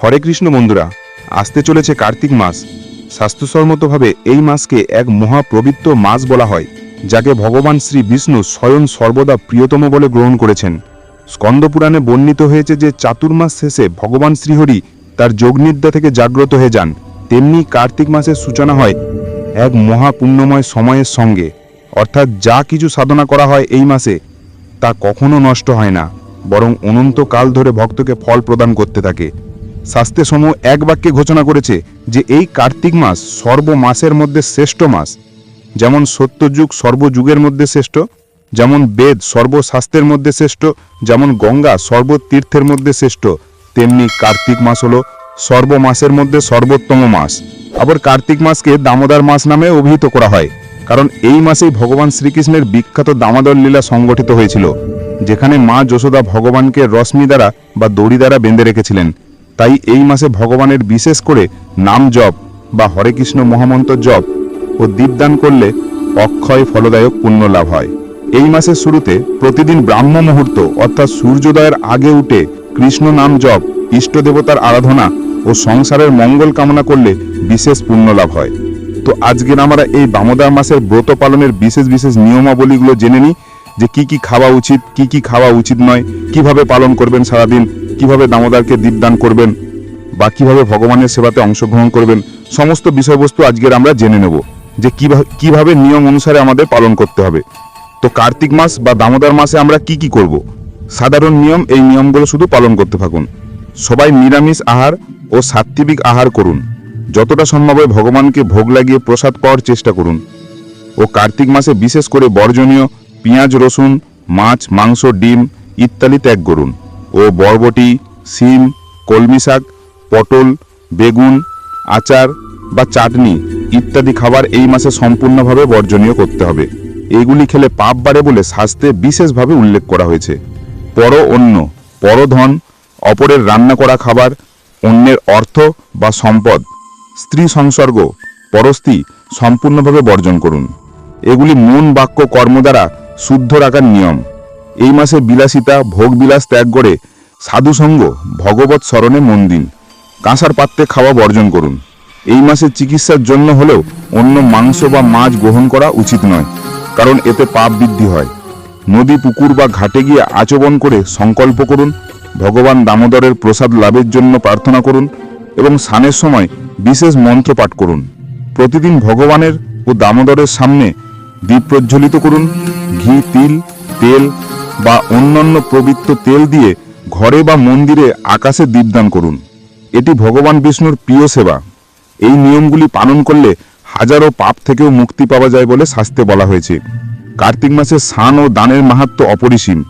হরে কৃষ্ণ বন্ধুরা, আসতে চলেছে কার্তিক মাস। স্বাস্থ্যসম্মতভাবে এই মাসকে এক মহাপবিত্র মাস বলা হয়, যাকে ভগবান শ্রী বিষ্ণু স্বয়ং সর্বদা প্রিয়তম বলে গ্রহণ করেছেন। স্কন্দপুরাণে বর্ণিত হয়েছে যে চাতুর্মাস শেষে ভগবান শ্রীহরি তার যোগনিদ্রা থেকে জাগ্রত হয়ে যান। তেমনি কার্তিক মাসের সূচনা হয় এক মহাপুণ্যময় সময়ের সঙ্গে। অর্থাৎ যা কিছু সাধনা করা হয় এই মাসে, তা কখনো নষ্ট হয় না, বরং অনন্তকাল ধরে ভক্তকে ফল প্রদান করতে থাকে। শাস্ত্রে সমূহ এক বাক্যে ঘোষণা করেছে যে এই কার্তিক মাস সর্ব মাসের মধ্যে শ্রেষ্ঠ মাস। যেমন সত্যযুগ সর্বযুগের মধ্যে শ্রেষ্ঠ, যেমন বেদ সর্বশাস্ত্রের মধ্যে শ্রেষ্ঠ, যেমন গঙ্গা সর্বতীর্থের মধ্যে শ্রেষ্ঠ, তেমনি কার্তিক মাস হলো সর্বমাসের মধ্যে সর্বোত্তম মাস। আবার কার্তিক মাসকে দামোদর মাস নামে অভিহিত করা হয়, কারণ এই মাসেই ভগবান শ্রীকৃষ্ণের বিখ্যাত দামোদর লীলা সংগঠিত হয়েছিল, যেখানে মা যশোদা ভগবানকে রশ্মি দ্বারা বা দড়ি দ্বারা বেঁধে রেখেছিলেন। তাই এই মাসে ভগবানের বিশেষ করে নাম জপ বা হরে কৃষ্ণ মহামন্ত্র জপ ও দীপদান করলে অক্ষয় ফলদায়ক পুণ্য লাভ হয়। এই মাসের শুরুতে প্রতিদিন ব্রাহ্ম মুহূর্ত অর্থাৎ সূর্যোদয়ের আগে উঠে কৃষ্ণ নাম জপ, ইষ্ট দেবতার আরাধনা ও সংসারের মঙ্গল কামনা করলে বিশেষ পুণ্য লাভ হয়। তো আজকের আমরা এই দামোদর মাসের ব্রত পালনের বিশেষ বিশেষ নিয়মাবলীগুলো জেনে নিই। যে কি কি খাওয়া উচিত, কি কি খাওয়া উচিত নয়, কীভাবে পালন করবেন সারাদিন, কীভাবে দামোদারকে দীপদান করবেন, বা কীভাবে ভগবানের সেবাতে অংশগ্রহণ করবেন, সমস্ত বিষয়বস্তু আজকের আমরা জেনে নেব, যে কীভাবে কীভাবে নিয়ম অনুসারে আমাদের পালন করতে হবে। তো কার্তিক মাস বা দামোদর মাসে আমরা কি কি করব? সাধারণ নিয়ম, এই নিয়মগুলো শুধু পালন করতে থাকুন। সবাই নিরামিষ আহার ও সাত্ত্বিক আহার করুন। যতটা সম্ভব ভগবানকে ভোগ লাগিয়ে প্রসাদ পাওয়ার চেষ্টা করুন। ও কার্তিক মাসে বিশেষ করে বর্জনীয় পেঁয়াজ, রসুন, মাছ, মাংস, ডিম ইত্যাদি ত্যাগ করুন ও বরবটি শিম কলমি শাক, পটল, বেগুন, আচার বা চাটনি ইত্যাদি খাবার এই মাসে সম্পূর্ণভাবে বর্জনীয় করতে হবে। এগুলি খেলে পাপ বাড়ে বলে শাস্ত্রে বিশেষভাবে উল্লেখ করা হয়েছে। পর অন্য পরধন অপরের রান্না করা খাবার, অন্যের অর্থ বা সম্পদ, স্ত্রী সংসর্গ পরস্তি সম্পূর্ণভাবে বর্জন করুন। এগুলি মন, বাক্য, কর্ম দ্বারা শুদ্ধ রাখার নিয়ম। এই মাসে বিলাসিতা ভোগবিলাস ত্যাগ করে সাধুসঙ্গ ভগবত স্মরণে মন দিন। কাঁসার পাত্রে খাওয়া বর্জন করুন। এই মাসে চিকিৎসার জন্য হলেও অন্য মাংস বা মাছ গ্রহণ করা উচিত নয়, কারণ এতে পাপ বৃদ্ধি হয়। নদী, পুকুর বা ঘাটে গিয়ে আচবন করে সংকল্প করুন, ভগবান দামোদরের প্রসাদ লাভের জন্য প্রার্থনা করুন এবং স্নানের সময় বিশেষ মন্ত্র পাঠ করুন। প্রতিদিন ভগবানের ও দামোদরের সামনে দীপ প্রজ্বলিত করুন। ঘি, তিল, তেল বা অন্যান্য পবিত্র তেল দিয়ে ঘরে বা মন্দিরে আকাশে দীপদান করুন। এটি ভগবান বিষ্ণুর প্রিয় সেবা। এই নিয়মগুলি পালন করলে হাজারো পাপ থেকেও মুক্তি পাওয়া যায় বলে শাস্ত্রে বলা হয়েছে। কার্তিক মাসে স্নান ও দানের মাহাত্ম অপরিসীম।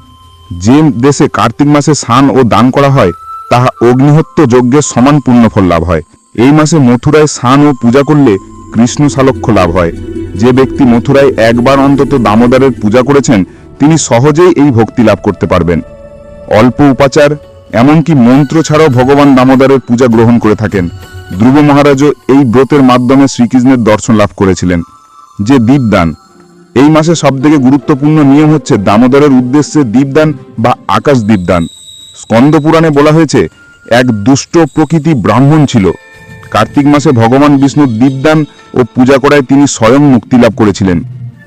যে দেশে কার্তিক মাসে স্নান ও দান করা হয়, তাহা অগ্নিহত্য যজ্ঞের সমান পুণ্যফল লাভ হয়। এই মাসে মথুরায় স্নান ও পূজা করলে কৃষ্ণ সালক্ষ্য লাভ হয়। যে ব্যক্তি মথুরায় একবার অন্তত দামোদরের পূজা করেছেন, তিনি সহজেই এই ভক্তি লাভ করতে পারবেন। অল্প উপাচার, এমনকি মন্ত্র ছাড়াও ভগবান দামোদরের পূজা গ্রহণ করে থাকেন। ধ্রুব মহারাজও এই ব্রতের মাধ্যমে শ্রীকৃষ্ণের দর্শন লাভ করেছিলেন। যে দীপদান, এই মাসে সবথেকে গুরুত্বপূর্ণ নিয়ম হচ্ছে দামোদরের উদ্দেশ্যে দীপদান বা আকাশ দীপদান। স্কন্দ পুরাণে বলা হয়েছে, এক দুষ্ট প্রকৃতি ব্রাহ্মণ ছিল। কার্তিক মাসে ভগবান বিষ্ণুর দীপদান ও পূজা করায় তিনি স্বয়ং মুক্তি লাভ করেছিলেন।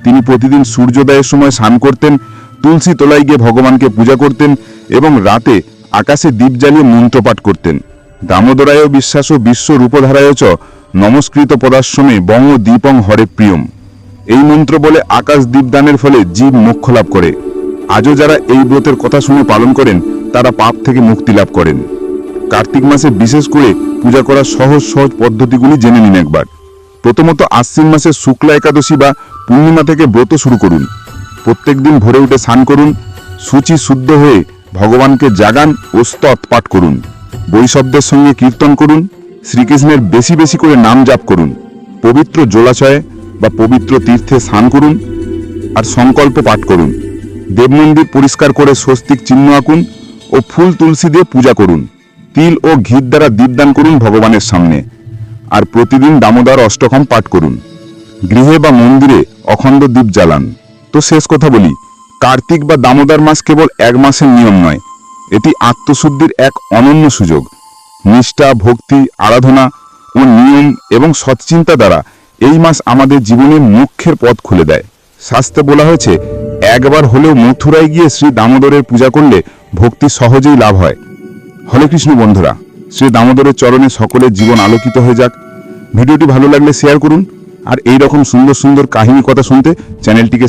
তিনি প্রতিদিন সূর্যোদয়ের সময় স্নান করতেন, তুলসী তলায় গিয়ে ভগবানকে পূজা করতেন এবং রাতে আকাশে দীপ জ্বালিয়ে মন্ত্রপাঠ করতেন। দামোদরায় বিশ্বাস ও বিশ্ব রূপধারায় চ নমস্কৃত পদাশ্রমে বঙ্গ দীপং হরে প্রিয়ম। এই মন্ত্র বলে আকাশ দীপদানের ফলে জীব মোক্ষ লাভ করে। আজও যারা এই ব্রতের কথা শুনে পালন করেন, তারা পাপ থেকে মুক্তি লাভ করেন। কার্তিক মাসে বিশেষ করে পূজা করার সহজ সহজ পদ্ধতিগুলি জেনে নিন একবার। প্রথমত আশ্বিন মাসে শুক্লা একাদশী বা পূর্ণিমা থেকে ব্রত শুরু করুন। প্রত্যেকদিন ভোরে উঠে স্নান করুন। সূচি শুদ্ধ হয়ে ভগবানকে জাগান ও স্তত পাঠ করুন। বৈশব্দের সঙ্গে কীর্তন করুন। শ্রীকৃষ্ণের বেশি বেশি করে নাম জাপ করুন। পবিত্র জলাশয়ে বা পবিত্র তীর্থে স্নান করুন আর সংকল্প পাঠ করুন। দেবমন্দির পরিষ্কার করে স্বস্তিক চিহ্ন আঁকুন ও ফুল তুলসী দিয়ে পূজা করুন। তিল ও ঘির দ্বারা দীপদান করুন ভগবানের সামনে। আর প্রতিদিন দামোদর অষ্টকম পাঠ করুন। গৃহে বা মন্দিরে অখণ্ড দীপ জ্বালান। তো শেষ কথা বলি, কার্তিক বা দামোদর মাস কেবল এক মাসের নিয়ম নয়, এটি আত্মশুদ্ধির এক অনন্য সুযোগ। নিষ্ঠা, ভক্তি, আরাধনা ও নিয়ম এবং সৎচিন্তা দ্বারা এই মাস আমাদের জীবনে মুখ্যের পথ খুলে দেয়। শাস্ত্রে বলা হয়েছে, একবার হলেও মথুরায় গিয়ে শ্রী দামোদরের পূজা করলে ভক্তি সহজেই লাভ হয়। হরে কৃষ্ণ বন্ধুরা, শ্রী দামোদরের চরণে সকলের জীবন আলোকিত হয়ে যাক। ভিডিওটি ভালো লাগলে শেয়ার করুন, আর এই রকম সুন্দর সুন্দর কাহিনী কথা শুনতে চ্যানেলটিকে